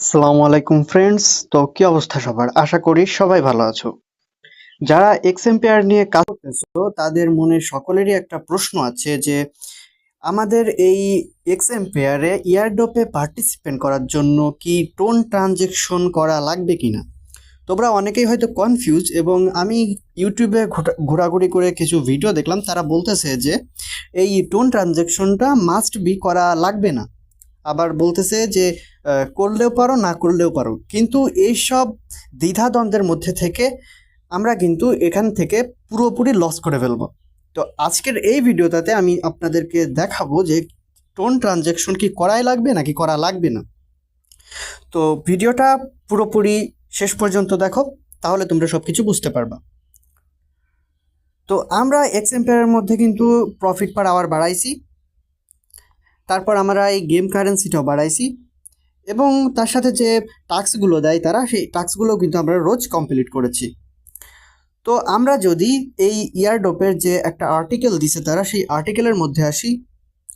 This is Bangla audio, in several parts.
আসসালামু আলাইকুম ফ্রেন্ডস তো কি অবস্থা সবার? আশা করি সবাই ভালো আছো। যারা এক্সএমপিআর নিয়ে কাজ করতেছো, তাদের মনে সকলেরই একটা প্রশ্ন আছে যে, আমাদের এই এক্সএমপিআরে ইয়ারডোপে পার্টিসিপেন্ট করার জন্য কি টোন ট্রানজেকশন করা লাগবে কি না তোমরা অনেকেই হয়তো কনফিউজ এবং আমি ইউটিউবে ঘোরাঘুরি করে কিছু ভিডিও দেখলাম, তারা বলতেছে যে, এই টোন ট্রানজেকশনটা মাস্ট বি করা লাগবে না। আবার বলতেছে যে করলেও পারো, না করলেও পারো। কিন্তু এইসব দ্বিধাদ্বন্দ্বের মধ্যে থেকে আমরা কিন্তু এখান থেকে পুরোপুরি লস করে ফেলব। তো আজকের এই ভিডিওটাতে আমি আপনাদেরকে দেখাবো যে টোন ট্রানজ্যাকশন কি করাই লাগবে নাকি করা লাগবে না। তো ভিডিওটা পুরোপুরি শেষ পর্যন্ত দেখো, তাহলে তোমরা সব কিছু বুঝতে পারবা। তো আমরা এক্স মধ্যে কিন্তু প্রফিট পার আওয়ার বাড়াইছি। তারপর আমরা এই গেম কারেন্সিটাও বাড়াইছি। এবং তার সাথে যে টাস্কগুলো দেয় তারা, সেই টাস্কগুলো কিন্তু আমরা রোজ কমপ্লিট করেছি। তো আমরা যদি এই ইয়ারডোপের যে একটা আর্টিকেল দিছে তারা, সেই আর্টিকেলের মধ্যে আসি,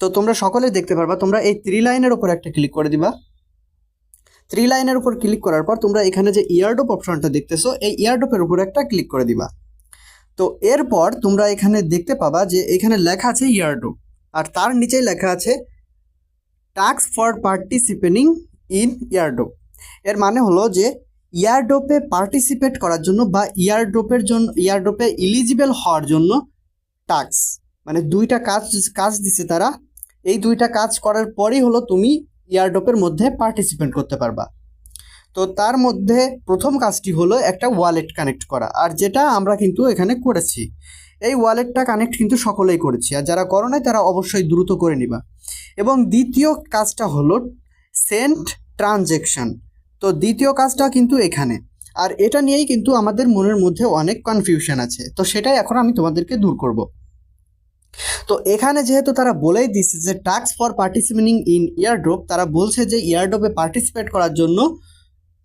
তো তোমরা সকলে দেখতে পারবা, তোমরা এই থ্রি লাইনের উপর একটা ক্লিক করে দিবা। থ্রি লাইনের উপর ক্লিক করার পর তোমরা এখানে যে ইয়ারডোপ অপশনটা দেখতেছো, এই ইয়ারডোপের উপর একটা ক্লিক করে দিবা। তো এরপর তোমরা এখানে দেখতে পাবা যে এখানে লেখা আছে ইয়ারডোপ আর তার নিচেই লেখা আছে task for participating in airdrop এর মানে হলো যে ইয়ারডোপে পার্টিসিপেট করার জন্য বা ইয়ারডোপের জন্য ইয়ারডোপে ইলিজিবল হওয়ার জন্য টাস্ক মানে দুইটা কাজ কাজ দিছে তারা। এই দুইটা কাজ করার পরেই হলো তুমি ইয়ারডোপের মধ্যে পার্টিসিপেট করতে পারবা। তো তার মধ্যে প্রথম কাজটি হলো একটা ওয়ালেট কানেক্ট করা। আর যেটা আমরা কিন্তু এখানে করেছি। এই ওয়ালেটটা কানেক্ট কিন্তু সকলেই করেছি। আর যারা করো নাই তারা অবশ্যই দ্রুত করে নিবা। এবং দ্বিতীয় কাজটা হলো সেন্ট ট্রানজেকশন। তো দ্বিতীয় কাজটা কিন্তু এখানে। আর এটা নিয়েই কিন্তু আমাদের মনের মধ্যে অনেক কনফিউশন আছে। তো সেটাই এখন আমি তোমাদেরকে দূর করব। তো এখানে যেহেতু তারা বলেই দিচ্ছে যে task for participating in airdrop তারা বলছে যে ইয়ারড্রপে পার্টিসিপেট করার জন্য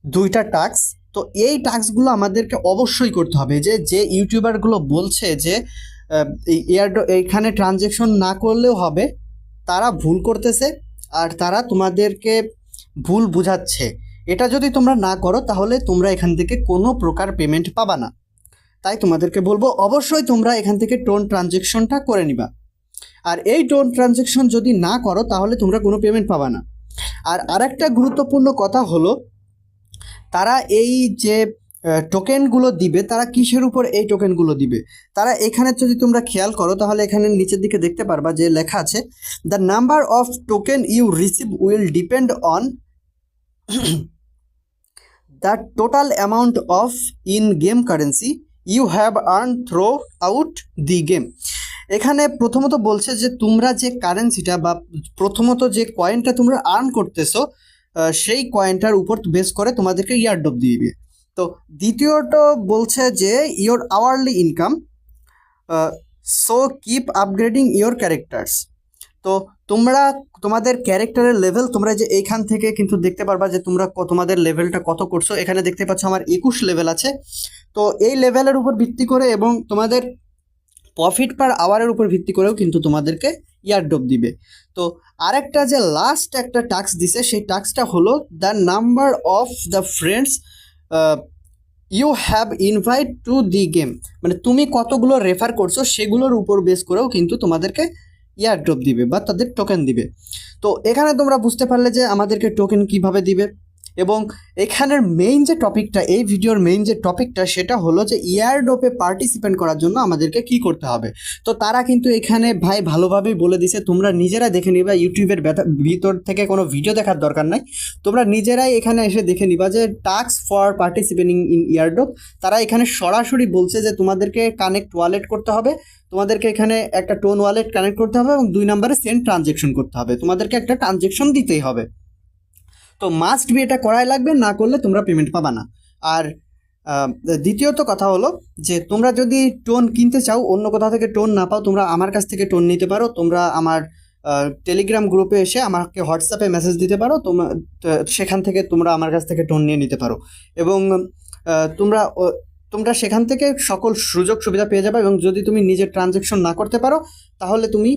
দুইটা টাস্ক তো এই টাস্কগুলো আমাদেরকে অবশ্যই করতে হবে। যে যে ইউটিউবারগুলো বলছে যে ইয়ারড্রপ এইখানে ট্রানজেকশন না করলেও হবে, তারা ভুল করতেছে। আর তারা তোমাদেরকে ভুল বুঝাচ্ছে। এটা যদি তোমরা না করো, তাহলে তোমরা এখান থেকে কোনো প্রকার পেমেন্ট পাবা না। তাই তোমাদেরকে বলব, অবশ্যই তোমরা এখান থেকে টোন ট্রানজেকশনটা করে নিবা। আর এই টোন ট্রানজেকশন যদি না করো, তাহলে তোমরা কোনো পেমেন্ট পাবা না। আর আরেকটা গুরুত্বপূর্ণ কথা হলো, তারা এই যে টোকেনগুলো দিবে, তারা কিসের উপর এই টোকেনগুলো দিবে? তারা এখানে যদি তোমরা খেয়াল করো, তাহলে এখানে নিচের দিকে দেখতে পারবা যে লেখা আছে the number of token you receive will depend on the total amount of in game currency you have earn throughout the game এখানে প্রথমত বলছে যে তোমরা যে কারেন্সিটা বা প্রথমত যে কয়েনটা তোমরা আর্ন করতেছো সেই কয়েনটার উপর বেস করে তোমাদেরকে ইয়ারডপ দিবে। তো দ্বিতীয়ত বলছে যে your hourly income so keep upgrading your characters তো তোমরা, তোমাদের ক্যারেক্টারের লেভেল তোমরা যে এইখান থেকে কিন্তু দেখতে পারবা যে তোমরা তোমাদের লেভেলটা কত করছ। এখানে দেখতে পাচ্ছ আমার একুশ লেভেল আছে। তো এই লেভেলের উপর ভিত্তি করে এবং তোমাদের প্রফিট পার আওয়ারের উপর ভিত্তি করেও কিন্তু তোমাদেরকে ইয়ারডপ দিবে। তো আরেকটা যে লাস্ট একটা টাস্ক দিছে, সেই টাস্কটা হলো the number of the friends you have invite to the game মানে তুমি কতগুলো রেফার করছ, সেগুলোর উপর বেস করেও কিন্তু তোমাদেরকে ইয়ারড্রপ দিবে বা তাদের টোকেন দিবে। তো এখানে তোমরা বুঝতে পারলে যে আমাদেরকে টোকেন কীভাবে দিবে। এবং এখানের মেইন যে টপিকটা এই ভিডিওর মেইন যে টপিকটা সেটা হলো যে ইয়ারডোপে পার্টিসিপেন্ট করার জন্য আমাদেরকে কি করতে হবে। তো তারা কিন্তু এখানে ভাই ভালোভাবেই বলে দিছে, তোমরা নিজেরা দেখে নিবা, ইউটিউবের ভিতর থেকে কোনো ভিডিও দেখার দরকার নাই। তোমরা নিজেরাই এখানে এসে দেখে নিবা যে task for participating in airdrop তারা এখানে সরাসরি বলছে যে তোমাদেরকে কানেক্ট ওয়ালেট করতে হবে, তোমাদেরকে এখানে একটা টোন ওয়ালেট কানেক্ট করতে হবে এবং দুই নম্বরে সেন্ড ট্রানজেকশন করতে হবে। তোমাদেরকে একটা ট্রানজেকশন দিতেই হবে। তো মাস্ট বি এটা করাই লাগবে, না করলে তোমরা পেমেন্ট পাবা না। আর দ্বিতীয়ত কথা হলো যে, তোমরা যদি টোন কিনতে চাও, অন্য কোথাও থেকে টোন না পাও, তোমরা আমার কাছ থেকে টোন নিতে পারো, তোমরা আমার টেলিগ্রাম গ্রুপে এসে আমাকে হোয়াটসঅ্যাপে মেসেজ দিতে পারো, তোমার সেখান থেকে তোমরা আমার কাছ থেকে টোন নিয়ে নিতে পারো। এবং তোমরা তোমরা সেখান থেকে সকল সুযোগ সুবিধা পেয়ে যাবে এবং যদি তুমি নিজের ট্রানজেকশন না করতে পারো, তাহলে তুমি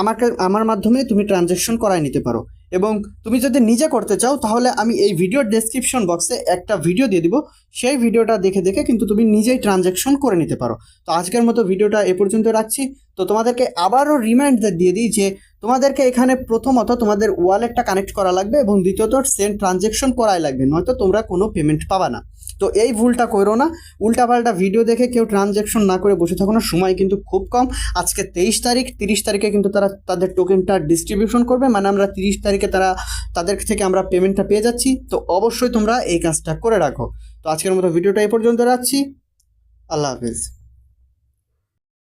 আমাকে, আমার মাধ্যমে তুমি ট্রানজেকশন করাই নিতে পারো। এবং তুমি যদি নিজে করতে চাও, তাহলে আমি এই ভিডিওর ডেসক্রিপশন বক্সে একটা ভিডিও দিয়ে দিব। সেই ভিডিওটা দেখে দেখে কিন্তু তুমি নিজেই ট্রানজ্যাকশন করে নিতে পারো। তো আজকের মতো ভিডিওটা এ পর্যন্ত রাখছি। তো তোমাদেরকে আবারও রিমাইন্ডার দিয়ে দিই যে, তোমাদেরকে এখানে প্রথমত তোমাদের ওয়ালেটটা কানেক্ট করা লাগবে এবং দ্বিতীয়ত সেন্ড ট্রানজ্যাকশন করাই লাগবে। নয়তো তোমরা কোনো পেমেন্ট পাবা না। তো এই ভুলটা করো না। উল্টাপাল্টা ভিডিও দেখে কেউ ট্রানজ্যাকশন না করে বসে থাকো না। সময় কিন্তু খুব কম। আজকে তেইশ তারিখ, তিরিশ তারিখে কিন্তু তারা তাদের টোকেনটা ডিস্ট্রিবিউশন করবে। মানে আমরা তিরিশ তারিখে তারা তাদের থেকে আমরা পেমেন্টটা পেয়ে যাচ্ছি। তো অবশ্যই তোমরা এই কাজটা করে রাখো। তো আজকের মতো ভিডিওটা এই পর্যন্ত রাখছি। আল্লাহ হাফিজ।